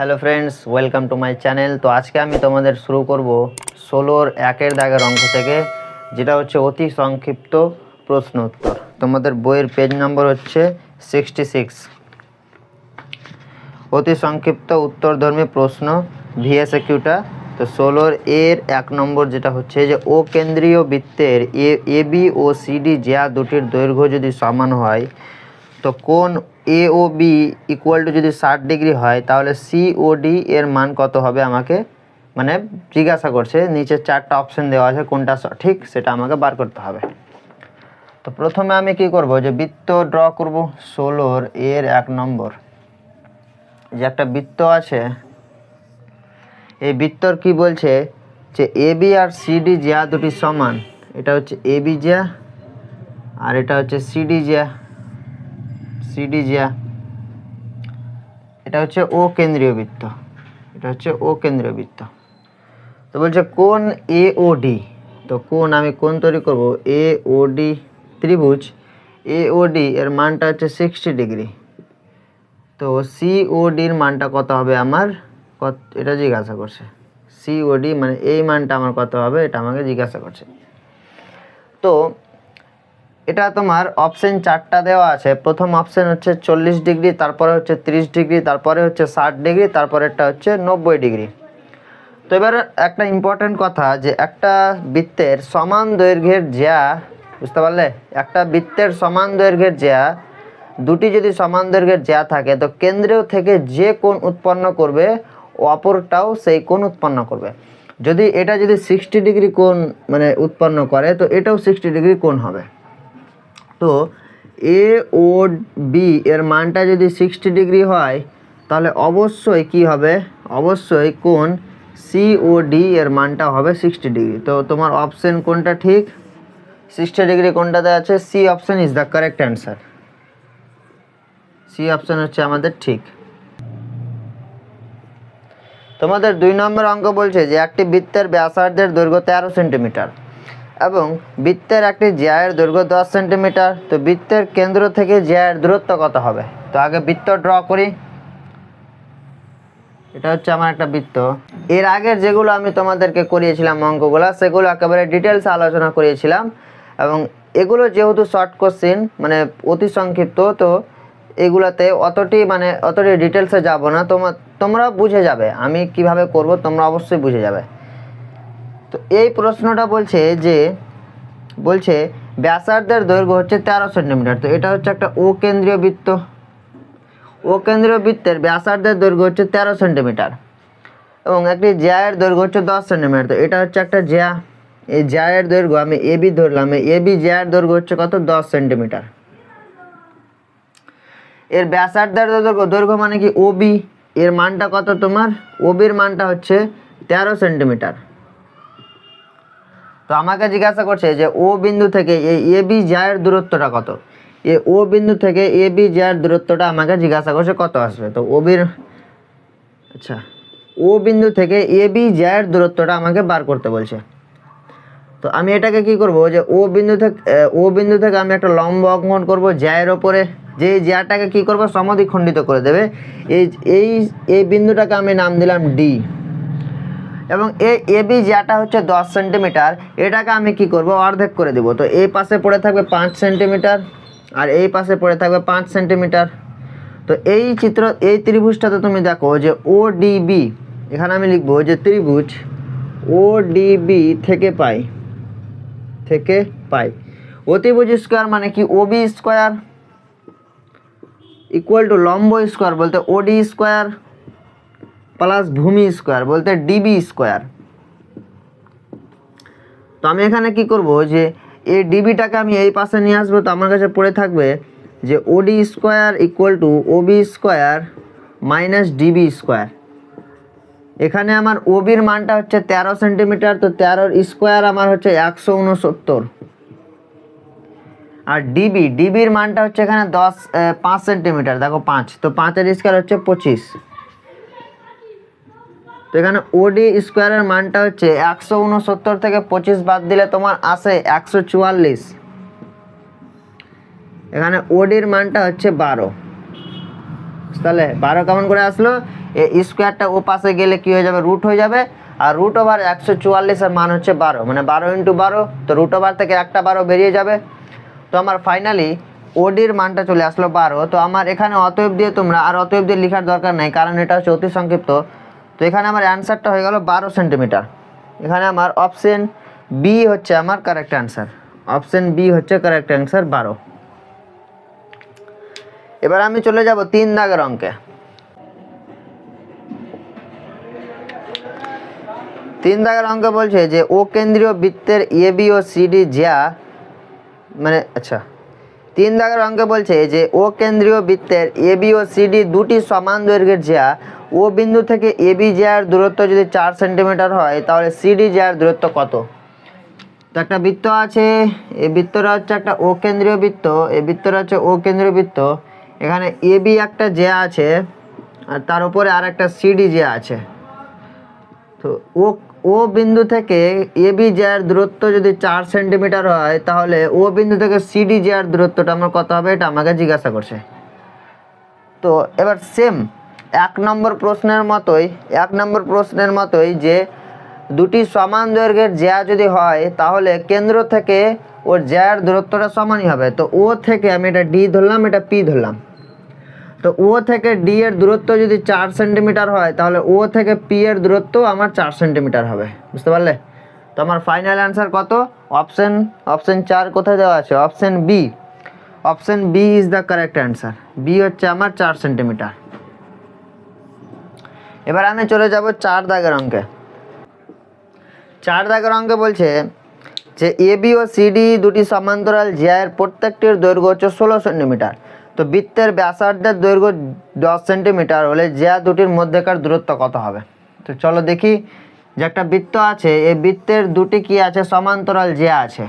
Hello friends, welcome to my channel. তো আজকে আমি তোমাদের শুরু করব ষোলোর একের দাগের অঙ্ক থেকে, যেটা হচ্ছে অতি সংক্ষিপ্ত প্রশ্ন উত্তর তোমাদের বইয়ের পেজ নম্বর হচ্ছে সিক্সটি সিক্স অতি সংক্ষিপ্ত উত্তরধর্মী প্রশ্ন ভিএসএ কিউটা তো ষোলোর এর এক নম্বর যেটা হচ্ছে যে, ও কেন্দ্রীয় বৃত্তের এ বি ও সিডি যা দুটির দৈর্ঘ্য যদি সমান হয়, তো কোন A O B equal to যদি ষাট ডিগ্রি হয়, তাহলে সি ও ডি এর মান কত হবে আমাকে? মানে জিজ্ঞাসা করছে, নিচে চারটা অপশন দেওয়া আছে, কোনটা সঠিক সেটা আমাকে বার করতে হবে। তো প্রথমে আমি কি করব, যে বৃত্ত ড্র করব, ষোলোর এর এক নম্বর। যে একটা বৃত্ত আছে, এই বৃত্তর কি বলছে, যে এ বি আর সিডি যা দুটি সমান। এটা হচ্ছে এ বি যা আর এটা হচ্ছে সিডি যা সিডি যা এটা হচ্ছে ও কেন্দ্রীয় বৃত্ত। এটা হচ্ছে ও কেন্দ্রীয় বৃত্ত। তো বলছে কোন এ ও ডি তো কোন আমি কোন তৈরি করব? এ ও ডি ত্রিভুজ। এ ও ডি এর মানটা হচ্ছে সিক্সটি ডিগ্রি তো সি ও ডির মানটা কত হবে আমার? কত, এটা জিজ্ঞাসা করছে। সি ও ডি মানে এই মানটা আমার কত হবে? এটা আমাকে জিজ্ঞাসা করছে। তো এটা তোমার অপশন চারটা দেওয়া আছে। প্রথম অপশন হচ্ছে চল্লিশ ডিগ্রি তারপরে হচ্ছে তিরিশ ডিগ্রি তারপরে হচ্ছে ষাট ডিগ্রি তারপরেরটা হচ্ছে নব্বই ডিগ্রি তো এবার একটা ইম্পর্টেন্ট কথা যে একটা বৃত্তের সমান দৈর্ঘ্যের জ্যা বুঝতে পারলে? একটা বৃত্তের সমান দৈর্ঘ্যের জ্যা দুটি যদি সমান দৈর্ঘ্যের জ্যা থাকে, তো কেন্দ্রেও থেকে যে কোণ উৎপন্ন করবে, অপরটাও সেই কোণ উৎপন্ন করবে। যদি এটা যদি সিক্সটি ডিগ্রি কোণ মানে উৎপন্ন করে, তো এটাও সিক্সটি ডিগ্রি কোণ হবে। তো এ ও বি এর মানটা যদি সিক্সটি ডিগ্রি হয়, তাহলে অবশ্যই কি হবে? অবশ্যই কোন সি ও ডি এর মানটা হবে সিক্সটি ডিগ্রি তো তোমার অপশন কোনটা ঠিক? সিক্সটি ডিগ্রি কোনটাতে আছে C option is the correct answer C option হচ্ছে আমাদের ঠিক। তোমাদের দুই নম্বর অঙ্ক বলছে যে, একটি বৃত্তের ব্যাসার্ধের দৈর্ঘ্য তেরো সেন্টিমিটার এবং বৃত্তের একটি জ্যায়ের দৈর্ঘ্য দশ সেন্টিমিটার, তো বৃত্তের কেন্দ্র থেকে জ্যায়ের দূরত্ব কত হবে? তো আগে বৃত্ত ড্র করি। এটা হচ্ছে আমার একটা বৃত্ত। এর আগের যেগুলো আমি তোমাদেরকে করিয়েছিলাম অঙ্কগুলো, সেগুলো একেবারে ডিটেলস আলোচনা করিয়েছিলাম। এবং এগুলো যেহেতু শর্ট কোশ্চিন মানে অতি সংক্ষিপ্ত, তো এগুলোতে অতটি মানে অতটি ডিটেলসে যাব না। তোমার তোমরা বুঝে যাবে আমি কীভাবে করব, তোমরা অবশ্যই বুঝে যাবে। তো এই প্রশ্নটা বলছে যে, বলছে, ব্যাসার্ধের দৈর্ঘ্য হচ্ছে তেরো সেন্টিমিটার। তো এটা হচ্ছে একটা ও কেন্দ্রীয় বৃত্ত। ও কেন্দ্রীয় বৃত্তের ব্যাসার্ধের দৈর্ঘ্য হচ্ছে তেরো সেন্টিমিটার এবং একটি জ্যায়ের দৈর্ঘ্য হচ্ছে দশ সেন্টিমিটার। তো এটা হচ্ছে একটা জ্যা। এই জ্যায়ের দৈর্ঘ্য, আমি এ বি ধরলাম এ বি জ্যায়ের দৈর্ঘ্য হচ্ছে কত? দশ সেন্টিমিটার। এর ব্যাসার্ধের দৈর্ঘ্য দৈর্ঘ্য মানে কি? ওবি এর মানটা কত তোমার? ওবির মানটা হচ্ছে তেরো সেন্টিমিটার। তো আমাকে জিজ্ঞাসা করছে যে ও বিন্দু থেকে এই এ বি জায়ের দূরত্বটা কত? এ, ও বিন্দু থেকে এ, বি জায়ের দূরত্বটা আমাকে জিজ্ঞাসা করছে কত আসবে? তো ও বির আচ্ছা ও বিন্দু থেকে এ, বি জায়ের দূরত্বটা আমাকে বার করতে বলছে। তো আমি এটাকে কি করব যে ও বিন্দু থেকে ও বিন্দু থেকে আমি একটা লম্ব অঙ্কন করব জ্যায়ের ওপরে। যে জ্যাটাকে কি করব? সমদ্বিখণ্ডিত করে দেবে। এই এই এই বিন্দুটাকে আমি নাম দিলাম ডি। এবং এ বি জ্যাটা হচ্ছে দশ সেন্টিমিটার। এটাকে আমি কি করব? অর্ধেক করে দেব। তো এই পাশে পড়ে থাকবে পাঁচ সেন্টিমিটার আর এই পাশে পড়ে থাকবে পাঁচ সেন্টিমিটার। তো এই চিত্র, এই ত্রিভুজটাতে তুমি দেখো যে ও ডিবি এখানে আমি লিখব যে ত্রিভুজ ও ডিবি থেকে পাই থেকে পাই। অতিভুজ স্কোয়ার মানে কি? ওবি স্কোয়ার ইকুয়াল টু লম্ব স্কোয়ার বলতে ওডি স্কোয়ার প্লাস ভূমি স্কোয়ার বলতে ডিবি স্কোয়ার তো আমি এখানে কি করব যে, এই ডিবিটাকে আমি এই পাশে নিয়ে আসব, তো আমার কাছে পড়ে থাকবে যে OD square equal to OB square minus DB square এখানে আমার ওবির মানটা হচ্ছে তেরো সেন্টিমিটার তো তেরোর স্কোয়ার আমার হচ্ছে একশো উনসত্তর। আর ডিবি ডিবির মানটা হচ্ছে এখানে দশ পাঁচ সেন্টিমিটার দেখো পাঁচ, তো পাঁচের স্কোয়ার হচ্ছে পঁচিশ। তো এখানে ওডি স্কোয়ারের মানটা হচ্ছে একশো উনসত্তর থেকে পঁচিশ বাদ দিলে তোমার আসে একশো চুয়াল্লিশ। এখানে ওডির মানটা হচ্ছে বারো। তাহলে বারো কেমন করে আসলো? এ স্কোয়ারটা ও পাশে গেলে কি হয়ে যাবে? রুট হয়ে যাবে। আর রুট ওভার একশো চুয়াল্লিশের মান হচ্ছে বারো। মানে বারো ইন্টু বারো, তো রুট ওভার থেকে একটা বারো বেরিয়ে যাবে। তো আমার ফাইনালি ওডির মানটা চলে আসলো বারো। তো আমার এখানে অতএব দিয়ে তোমরা, আর অতএব দিয়ে লেখার দরকার নেই, কারণ এটা হচ্ছে অতি সংক্ষিপ্ত। তো এখানে আমার অ্যান্সারটা হয়ে গেল বারো সেন্টিমিটার এখানে আমার অপশন বি হচ্ছে আমার কারেক্ট অ্যান্সার অপশন বি হচ্ছে কারেক্ট অ্যান্সার বারো। এবার আমি চলে যাব তিন দাগের অঙ্কে। তিন দাগের অঙ্ক বলছে যে ও কেন্দ্রীয় বৃত্তের এ বি ও সিডি যা মানে আচ্ছা। তিন দাগের অঙ্কে বলছে যে, ও কেন্দ্রীয় বৃত্তের এ, বি ও সিডি দুটি সমান দৈর্ঘ্যের যা ও বিন্দু থেকে এ, বি জ্যার দূরত্ব যদি চার সেন্টিমিটার হয়, তাহলে সিডি জ্যার দূরত্ব কত? তো একটা বৃত্ত আছে এই বৃত্তটা হচ্ছে একটা ও কেন্দ্রীয় বৃত্ত এই বৃত্তটা হচ্ছে ও কেন্দ্রীয় বৃত্ত। এখানে এ, বি একটা জ্যা আছে, আর তার উপরে আর একটা সিডি জ্যা আছে। তো ও ও বিন্দু থেকে এ বি জ্যার দূরত্ব যদি চার সেন্টিমিটার হয়, তাহলে ও বিন্দু থেকে সিডি জ্যার দূরত্বটা আমার কত হবে? এটা আমাকে জিজ্ঞাসা করছে। তো এবার সেম এক নম্বর প্রশ্নের মতোই, এক নম্বর প্রশ্নের মতোই যে দুটি সমান দৈর্ঘ্যের জ্যা যদি হয়, তাহলে কেন্দ্র থেকে ওর জ্যার দূরত্বটা সমানই হবে। তো ও থেকে আমি এটা ডি ধরলাম, এটা পি ধরলাম। তো ও থেকে ডি এর দূরত্ব যদি চার সেন্টিমিটার হয়, তাহলে ও থেকে পি এর দূরত্ব আমার চার সেন্টিমিটার হবে। বুঝতে পারলে? তো আমার ফাইনাল অ্যান্সার কত? অপশন অপশন চার কোথায় দেওয়া আছে? Option B option B is the correct answer B হচ্ছে আমার চার সেন্টিমিটার। এবার আমি চলে যাব চার দাগের অঙ্কে। চার দাগের অঙ্কে বলছে যে এ বি ও সিডি দুটি সমান্তরাল জ্যায়ের প্রত্যেকটির দৈর্ঘ্য হচ্ছে ষোলো সেন্টিমিটার। তো বৃত্তের ব্যাসার্ধের দৈর্ঘ্য দশ সেন্টিমিটার হলে জ্যা দুটির মধ্যেকার দূরত্ব কত হবে? তো চলো দেখি যে একটা বৃত্ত আছে, এই বৃত্তের দুটি কি আছে? সমান্তরাল জ্যা আছে।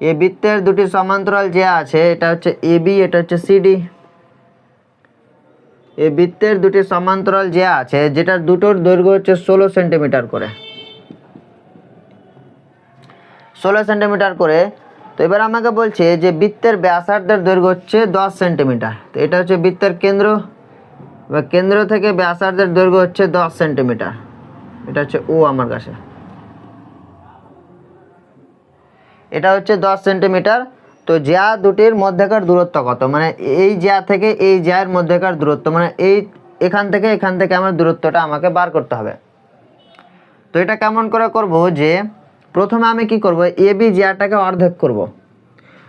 এই বৃত্তের দুটি সমান্তরাল জ্যা আছে, এটা হচ্ছে এ বি, এটা হচ্ছে সিডি এই বৃত্তের দুটি সমান্তরাল জ্যা আছে, যেটার দুটোর দৈর্ঘ্য হচ্ছে ষোলো সেন্টিমিটার করে। ষোলো সেন্টিমিটার করে তো এবার আমাকে বলছে যে বৃত্তের ব্যাসার্ধের দৈর্ঘ্য হচ্ছে দশ সেন্টিমিটার। তো এটা হচ্ছে বৃত্তের কেন্দ্র। বা কেন্দ্র থেকে ব্যাসার্ধের দৈর্ঘ্য হচ্ছে দশ সেন্টিমিটার। এটা হচ্ছে ও আমার কাছে। এটা হচ্ছে দশ সেন্টিমিটার। তো জ্যা দুটির মধ্যেকার দূরত্ব কত? মানে এই জ্যা থেকে এই জ্যায়ের মধ্যেকার দূরত্ব। মানে এই এখান থেকে এখান থেকে আমার দূরত্বটা আমাকে বার করতে হবে। তো এটা কেমন করে করব যে প্রথমে আমি কি করব? এ, বি জ্যাটাকে অর্ধেক করব।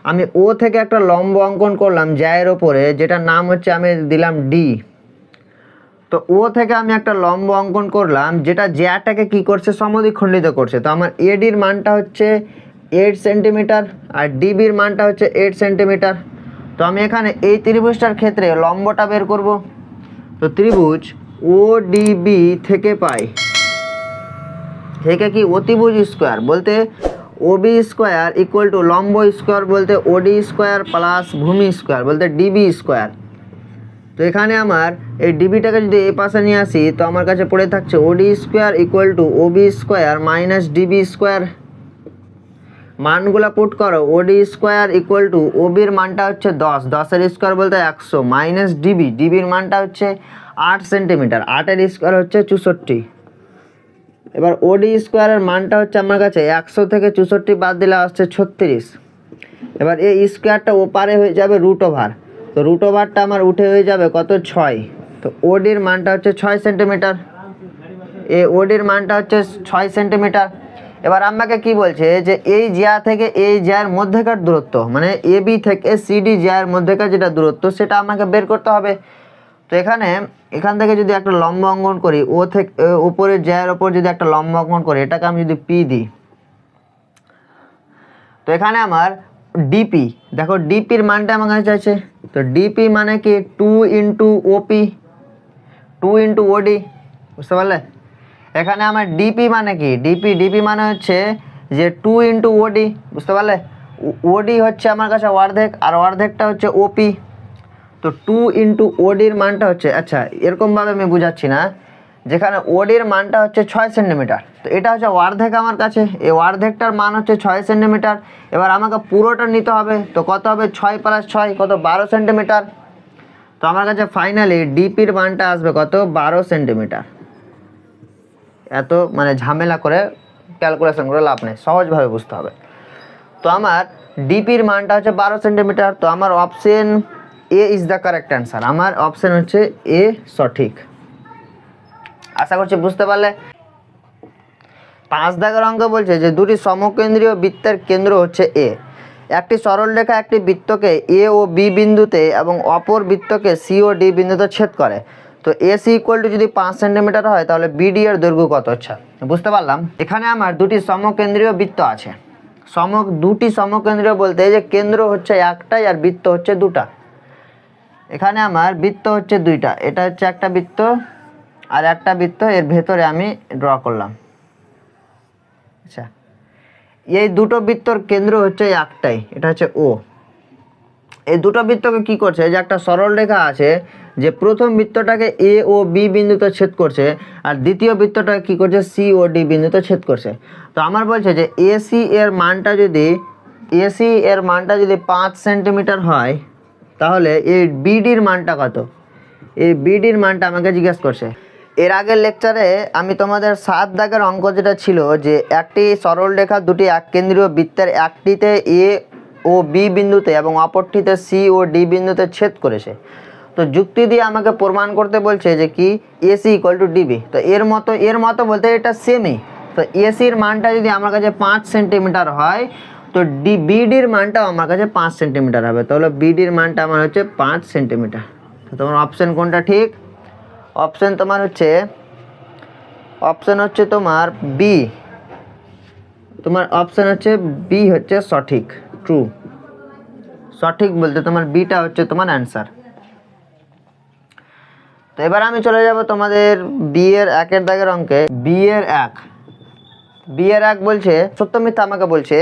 আমি ও থেকে একটা লম্ব অঙ্কন করলাম জ্যায়ের ওপরে, যেটার নাম হচ্ছে আমি দিলাম ডি তো ও থেকে আমি একটা লম্ব অঙ্কন করলাম, যেটা জ্যাটাকে কি করছে? সমদ্বিখণ্ডিত করছে। তো আমার এডির মানটা হচ্ছে এইট সেন্টিমিটার আর ডিবির মানটা হচ্ছে এইট সেন্টিমিটার তো আমি এখানে এই ত্রিভুজটার ক্ষেত্রে লম্বটা বের করব। তো ত্রিভুজ ও ডিবি থেকে পাই। থেকে কি অতিভুজ স্কোয়ার? বলতে ওবি স্কোয়ার ইকুয়াল টু লম্ব স্কোয়ার বলতে ওডি স্কোয়ার প্লাস ভূমি স্কোয়ার বলতে ডিবি স্কোয়ার। তো এখানে আমার এই ডিবিটাকে যদি এ পাশে নিয়ে আসি, তো আমার কাছে পড়ে থাকছে OD square equal to OB square minus DB square. মানগুলো পুট করো ওডি স্কোয়ার ইকুয়াল টু ওবির মানটা হচ্ছে দশ। দশের স্কোয়ার বলতে একশো মাইনাস ডিবি ডিবির মানটা হচ্ছে আট সেন্টিমিটার আটের স্কোয়ার হচ্ছে চৌষট্টি। এবার ওডি স্কোয়ারের মানটা হচ্ছে আমার কাছে একশো থেকে চৌষট্টি বাদ দিলে আসছে ছত্রিশ। এবার এই স্কোয়ারটা ওপারে হয়ে যাবে রুট ওভার। তো রুট ওভারটা আমার উঠে হয়ে যাবে কত? ছয়। তো ওডির মানটা হচ্ছে ছয় সেন্টিমিটার। এ ওডির মানটা হচ্ছে ছয় সেন্টিমিটার। এবার আমাকে কি বলছে? যে এই জিয়া থেকে এই জিয়ার মধ্যেকার দূরত্ব মানে এ বি থেকে সিডি জিয়ার মধ্যেকার যেটা দূরত্ব, সেটা আমাকে বের করতে হবে। তো এখানে, এখান থেকে যদি একটা লম্ব অঙ্কন করি, ও থেকে উপরে জ্যায়ের ওপর যদি একটা লম্ব অঙ্কন করি, এটাকে আমি যদি পি দিই, তো এখানে আমার ডিপি, দেখো ডিপির মানটা আমার কাছে আছে, তো ডিপি মানে কি? Two into OP, two into OD, বুঝতে পারলে? এখানে আমার ডিপি মানে কি? ডিপি ডিপি মানে হচ্ছে যে টু ইন্টু ওডি, বুঝতে পারলে? ওডি হচ্ছে আমার কাছে অর্ধেক, আর অর্ধেকটা হচ্ছে ওপি। তো টু ইন্টু ওডির মানটা হচ্ছে আচ্ছা এরকমভাবে আমি বুঝাচ্ছি না, যেখানে ওডির মানটা হচ্ছে ছয় সেন্টিমিটার। তো এটা হচ্ছে অর্ধেক আমার কাছে, এই অর্ধেকটার মান হচ্ছে ছয় সেন্টিমিটার। এবার আমাকে পুরোটা নিতে হবে, তো কত হবে? ছয় প্লাস ছয়, কত? বারো সেন্টিমিটার। তো আমার কাছে ফাইনালি ডিপির মানটা আসবে কত? বারো সেন্টিমিটার। এত মানে ঝামেলা করে ক্যালকুলেশন করে লাভ নেই, সহজভাবে বুঝতে হবে। তো আমার ডিপির মানটা হচ্ছে বারো সেন্টিমিটার, তো আমার option A is the correct answer আমার অপশন হচ্ছে এ সঠিক। আশা করছি বুঝতে পারলে? পাঁচ দাগের অঙ্ক বলছে যে দুটি সমকেন্দ্রীয় বৃত্তের কেন্দ্র হচ্ছে এ একটি সরলরেখা একটি বৃত্তকে এ ও বি বিন্দুতে এবং অপর বৃত্তকে সি ও ডি বিন্দুতে ছেদ করে। তো এ সি ইকুয়াল টু যদি পাঁচ সেন্টিমিটার হয়, তাহলে বিডি এর দৈর্ঘ্য কত হচ্ছে? বুঝতে পারলাম? এখানে আমার দুটি সমকেন্দ্রীয় বৃত্ত আছে। সম দুটি সমকেন্দ্রীয় বলতে যে কেন্দ্র হচ্ছে একটাই আর বৃত্ত হচ্ছে দুটা। এখানে আমার বৃত্ত হচ্ছে দুইটা। এটা হচ্ছে একটা বৃত্ত আর একটা বৃত্ত, এর ভেতরে আমি ড্র করলাম। আচ্ছা। এই দুটো বৃত্তর কেন্দ্র হচ্ছে একটাই এটা হচ্ছে ও এই দুটো বৃত্তকে কি করছে? যে একটা সরল রেখা আছে যে প্রথম বৃত্তটাকে এ ও বি বিন্দুতে ছেদ করছে আর দ্বিতীয় বৃত্তটাকে কি করছে? সি ও ডি বিন্দুতে ছেদ করছে। তো আমার বলছে যে এসি এর মানটা যদি এসি এর মানটা যদি পাঁচ সেন্টিমিটার হয় তাহলে এই বিডির মানটা কত? এই বিডির মানটা আমাকে জিজ্ঞেস করছে। এর আগের লেকচারে আমি তোমাদের সাত দাগের অঙ্ক যেটা ছিল যে একটি সরল রেখা দুটি এক কেন্দ্রীয় বৃত্তের একটিতে এ ও বি বিন্দুতে এবং অপরটিতে সি ও ডি বিন্দুতে ছেদ করেছে। তো যুক্তি দিয়ে আমাকে প্রমাণ করতে বলছে যে কি? এসি ইকুয়াল টু ডিবি তো এর মতো এর মতো বলতে এটা সেমই তো এসির মানটা যদি আমার কাছে পাঁচ সেন্টিমিটার হয় তো ডি, বিডির মানটাও আমার কাছে পাঁচ সেন্টিমিটার হবে। তাহলে বিডির মানটা আমার হচ্ছে পাঁচ সেন্টিমিটার। তো তোমার অপশান কোনটা ঠিক? অপশান তোমার হচ্ছে অপশান হচ্ছে তোমার বি তোমার অপশান হচ্ছে বি হচ্ছে সঠিক ট্রু সঠিক বলতে তোমার বিটা হচ্ছে তোমার অ্যান্সার তো এবার আমি চলে যাব তোমাদের বিয়ের একের দাগের অঙ্কে। বি এর এক। বিয়ের এক বলছে, সত্য মিথ্যা আমাকে বলছে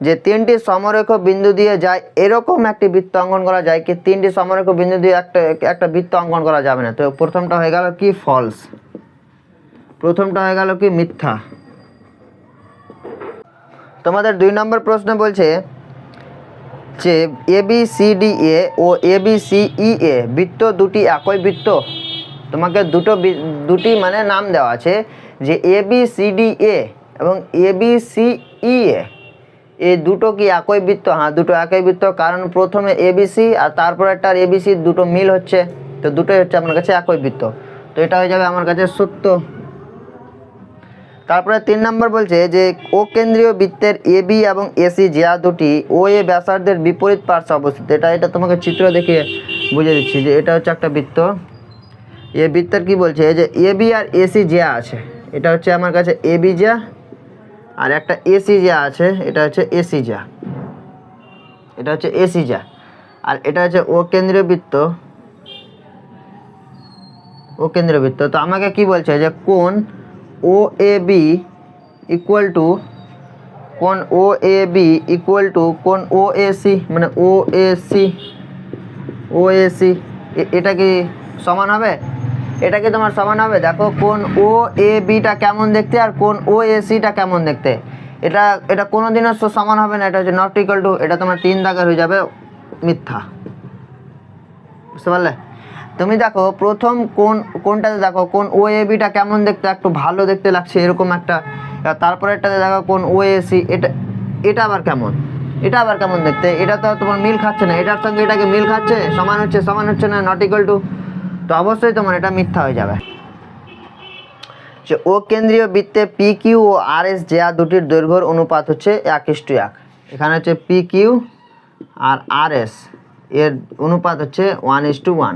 যে তিনটি সমরেখ বিন্দু দিয়ে যায়, এরকম একটি বৃত্ত অঙ্কন করা যায় কি তিনটি সমরেখ বিন্দু দিয়ে একটা একটা বৃত্ত অঙ্কন করা যাবে না। তো প্রথমটা হয়ে গেল কি ফলস প্রথমটা হয়ে গেল কি মিথ্যা? তোমাদের দুই নম্বর প্রশ্ন বলছে যে A B C D A O A B C E এ বৃত্ত দুটি একই বৃত্ত? তোমাকে দুটো দুটি মানে নাম দেওয়া আছে যে A B C D A এবং এ বি সি ই এ এই দুটো কি একই বৃত্ত? হ্যাঁ দুটো একই বৃত্ত। কারণ প্রথমে এবিসি আর তারপর একটা এবিসি দুটো মিল হচ্ছে। তো দুটোই হচ্ছে আমার কাছে একই বৃত্ত। তো এটা হয়ে যাবে আমার কাছে সত্য। তারপরে তিন নম্বর বলছে যে, ও কেন্দ্রীয় বৃত্তের এ বি এবং এসি জিয়া দুটি, ও এ ব্যাসার্ধের বিপরীত পার্শ্বে অবস্থিত। এটা এটা তোমাকে চিত্র দেখিয়ে বুঝিয়ে দিচ্ছি যে এটা হচ্ছে একটা বৃত্ত। এ বৃত্তের কি বলছে? যে এ বি আর এসি জিয়া আছে, এটা হচ্ছে আমার কাছে এ বি আর একটা এসি যা আছে, এটা হচ্ছে এসি যা। এটা হচ্ছে এসি যা। আর এটা হচ্ছে ও কেন্দ্রীয় বৃত্ত। ও কেন্দ্রীয় বৃত্ত। তো আমাকে কি বলছে যে কোন O A B equal to কোন O A B equal to কোন ও এ সি মানে O A C O A C এটা কি সমান হবে? এটা কি তোমার সমান হবে, দেখো কোন ও এ বিটা কেমন দেখতে আর কোন ও এ সিটা কেমন দেখতে। এটা এটা কোনোদিনও স- সমান হবে না, এটা হচ্ছে নট ইকুয়াল টু এটা তোমার তিন দাগের হয়ে যাবে মিথ্যা। বুঝতে পারলে? তুমি দেখো প্রথম কোন, কোনটাতে দেখো কোন ও এ বিটা কেমন দেখতে, একটু ভালো দেখতে লাগছে, এরকম একটা। তারপরে একটাতে দেখো কোন ও এ সি এটা এটা আবার কেমন? এটা আবার কেমন দেখতে? এটা তো তোমার মিল খাচ্ছে না, এটার সঙ্গে এটাকে মিল খাচ্ছে? সমান হচ্ছে সমান হচ্ছে না নট ইকুয়াল টু তো অবশ্যই তোমার এটা মিথ্যা হয়ে যাবে। যে ও কেন্দ্রীয় বৃত্তে পি কিউ ও আর এস যা দুটির দৈর্ঘ্যর অনুপাত হচ্ছে এক ইস্টু এক। এখানে হচ্ছে পি কিউ আর আর এস এর অনুপাত হচ্ছে ওয়ান ইস টু ওয়ান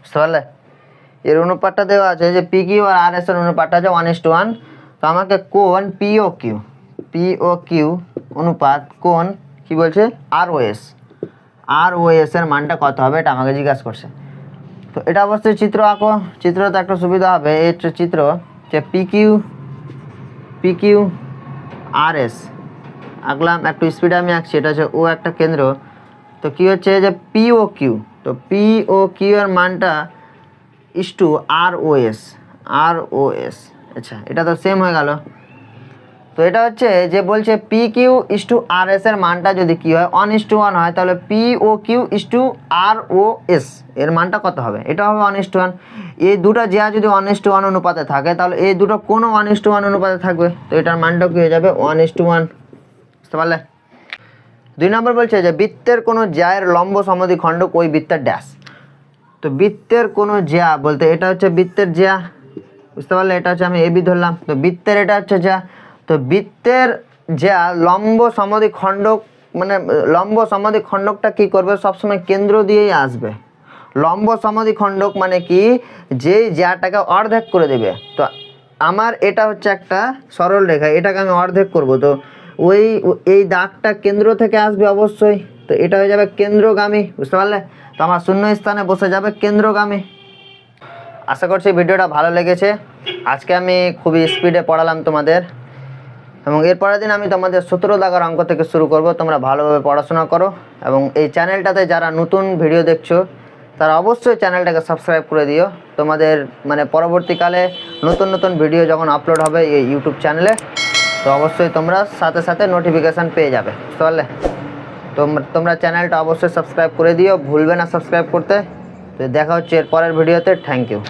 বুঝতে পারলে? এর অনুপাতটা দেওয়া আছে যে পি কিউ আর আর এস এর অনুপাতটা আছে ওয়ান ইস টু ওয়ান তো আমাকে কোন P O Q P O Q অনুপাত কোন কি বলছে? আর O S R O S এর মানটা কত হবে এটা আমাকে জিজ্ঞাসা করছে। তো এটা অবশ্যই চিত্র আঁকো। চিত্র তো একটা সুবিধা হবে। এই চিত্র, যে P Q P Q R S আঁকলাম, একটু স্পিডে আমি আঁকছি। এটা হচ্ছে ও একটা কেন্দ্র। তো কি হচ্ছে? যে পি ও কিউ তো পি ও কিউ এর মানটা is to R O S R O S আচ্ছা এটা তো সেম হয়ে গেল। তো এটা হচ্ছে যে বলছে P Q is to R S এর মানটা যদি কি হয় ওয়ান ইস টু ওয়ান হয়, তাহলে P O Q is to R O S এর মানটা কত হবে? এটা হবে ওয়ান ইস টু ওয়ান এই দুটো জিয়া যদি ওয়ান ইস টু ওয়ান অনুপাতে থাকে, তাহলে এই দুটো কোনো ওয়ান ইস টু ওয়ান অনুপাতে থাকবে? তো এটার মানটা কি হয়ে যাবে? ওয়ান ইস টু ওয়ান বুঝতে পারলে? দুই নম্বর বলছে যে বৃত্তের কোনো জ্যায়ের লম্ব সমধি খণ্ডক ওই বৃত্তের ড্যাশ তো বৃত্তের কোনো জ্যা বলতে এটা হচ্ছে বৃত্তের জ্যা। বুঝতে পারলে? এটা হচ্ছে আমি এবি ধরলাম। তো বৃত্তের এটা হচ্ছে জ্যা। তো বৃত্তের জ্যা লম্ব সমধি খণ্ডক মানে লম্ব সমধি খণ্ডকটা কি করবে? সবসময় কেন্দ্র দিয়েই আসবে। লম্ব সমধি খণ্ডক মানে কি? যেই জ্যাটাকে অর্ধেক করে দেবে। তো আমার এটা হচ্ছে একটা সরল রেখা, এটাকে আমি অর্ধেক করব। তো ওই, এই দাগটা কেন্দ্র থেকে আসবে অবশ্যই। তো এটা হয়ে যাবে কেন্দ্রগামী, বুঝতে পারলে? তো আমার শূন্য স্থানে বসে যাবে কেন্দ্রগামী। আশা করছি ভিডিওটা ভালো লেগেছে। আজকে আমি খুবই স্পিডে পড়ালাম তোমাদের। এবং এর পরের দিন আমি তোমাদের সতেরো দাগার অঙ্ক থেকে শুরু করব। তোমরা ভালোভাবে পড়াশোনা করো এবং এই চ্যানেলটাতে যারা নতুন ভিডিও দেখছ, তারা অবশ্যই চ্যানেলটাকে সাবস্ক্রাইব করে দিও। তোমাদের মানে পরবর্তীকালে নতুন নতুন ভিডিও যখন আপলোড হবে এই ইউটিউব চ্যানেলে, তো অবশ্যই তোমরা সাথে সাথে নোটিফিকেশান পেয়ে যাবে। বুঝতে পারলে তোমরা তোমরা চ্যানেলটা অবশ্যই সাবস্ক্রাইব করে দিও। ভুলবে না সাবস্ক্রাইব করতে। তো দেখা হচ্ছে এর পরের ভিডিওতে। Thank you